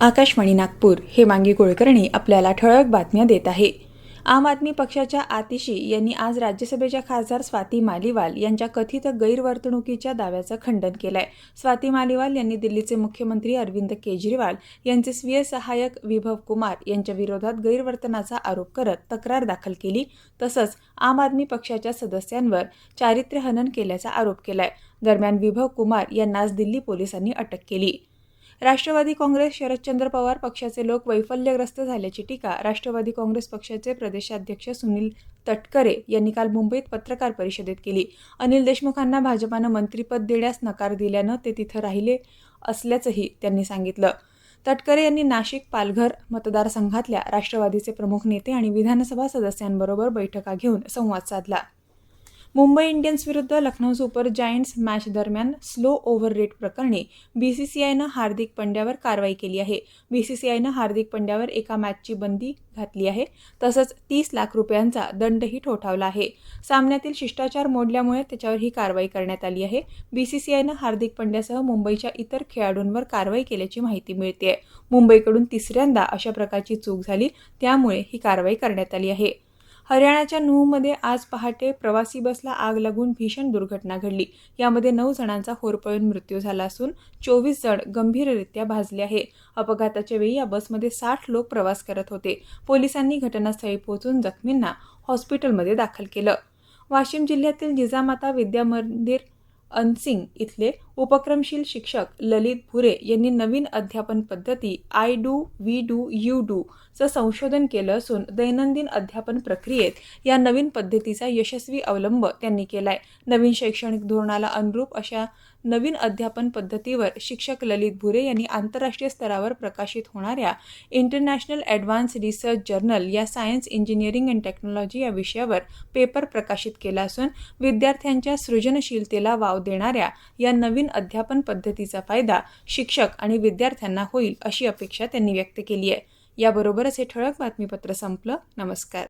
आकाशवाणी नागपूर हे मांगी कुलकर्णी आपल्याला ठळक बातम्या देत आहे. आम आदमी पक्षाच्या आतिशी यांनी आज राज्यसभेच्या खासदार स्वाती मालिवाल यांच्या कथित गैरवर्तणुकीच्या दाव्याचं खंडन केलंय. स्वाती मालिवाल यांनी दिल्लीचे मुख्यमंत्री अरविंद केजरीवाल यांचे स्वीय सहाय्यक विभव कुमार यांच्या विरोधात गैरवर्तनाचा आरोप करत तक्रार दाखल केली तसंच आम आदमी पक्षाच्या सदस्यांवर चारित्र्य हनन केल्याचा आरोप केलाय. दरम्यान विभव कुमार यांना आज दिल्ली पोलिसांनी अटक केली. राष्ट्रवादी काँग्रेस शरदचंद्र पवार पक्षाचे लोक वैफल्यग्रस्त झाल्याची टीका राष्ट्रवादी काँग्रेस पक्षाचे प्रदेशाध्यक्ष सुनील तटकरे यांनी काल मुंबईत पत्रकार परिषदेत केली. अनिल देशमुखांना भाजपानं मंत्रीपद देण्यास नकार दिल्यानं ते तिथं राहिले असल्याचंही त्यांनी सांगितलं. तटकरे यांनी नाशिक पालघर मतदारसंघातल्या राष्ट्रवादीचे प्रमुख नेते आणि विधानसभा सदस्यांबरोबर बैठका घेऊन संवाद साधला. मुंबई इंडियन्स विरुद्ध लखनौ सुपर जायंट्स मॅच दरम्यान स्लो ओव्हर रेट प्रकरणी बीसीसीआयनं हार्दिक पंड्यावर कारवाई केली आहे. बीसीसीआयनं हार्दिक पंड्यावर एका मॅचची बंदी घातली आहे. तसंच तीस लाख रुपयांचा दंडही ठोठावला आहे. सामन्यातील शिष्टाचार मोडल्यामुळे त्याच्यावर ही कारवाई करण्यात आली आहे. बीसीसीआयनं हार्दिक पंड्यासह मुंबईच्या इतर खेळाडूंवर कारवाई केल्याची माहिती मिळते मुंबईकडून तिसऱ्यांदा अशा प्रकारची चूक झाली त्यामुळे ही कारवाई करण्यात आली आहे. हरियाणाच्या नूहमध्ये आज पहाटे प्रवासी बसला आग लागून भीषण दुर्घटना घडली. यामध्ये नऊ जणांचा होरपळून मृत्यू झाला असून चोवीस जण गंभीररित्या भाजले आहे. अपघाताच्या वेळी या बसमध्ये साठ लोक प्रवास करत होते. पोलिसांनी घटनास्थळी पोहोचून जखमींना हॉस्पिटलमध्ये दाखल केलं. वाशिम जिल्ह्यातील जिजामाता विद्या मंदिर अनसिंग इथले उपक्रमशील शिक्षक ललित भुरे यांनी नवीन अध्यापन पद्धती I do we do you do चं संशोधन केलं असून दैनंदिन अध्यापन प्रक्रियेत या नवीन पद्धतीचा यशस्वी अवलंब त्यांनी केलाय. नवीन शैक्षणिक धोरणाला अनुरूप अशा नवीन अध्यापन पद्धतीवर शिक्षक ललित भुरे यांनी आंतरराष्ट्रीय स्तरावर प्रकाशित होणाऱ्या इंटरनॅशनल ॲडव्हान्स रिसर्च जर्नल या सायन्स इंजिनिअरिंग अँड टेक्नॉलॉजी या विषयावर पेपर प्रकाशित केला असून विद्यार्थ्यांच्या सृजनशीलतेला वाव देणाऱ्या या नवीन अध्यापन पद्धतीचा फायदा शिक्षक आणि विद्यार्थ्यांना होईल अशी अपेक्षा त्यांनी व्यक्त केली आहे. याबरोबरच हे ठळक बातमीपत्र संपलं. नमस्कार.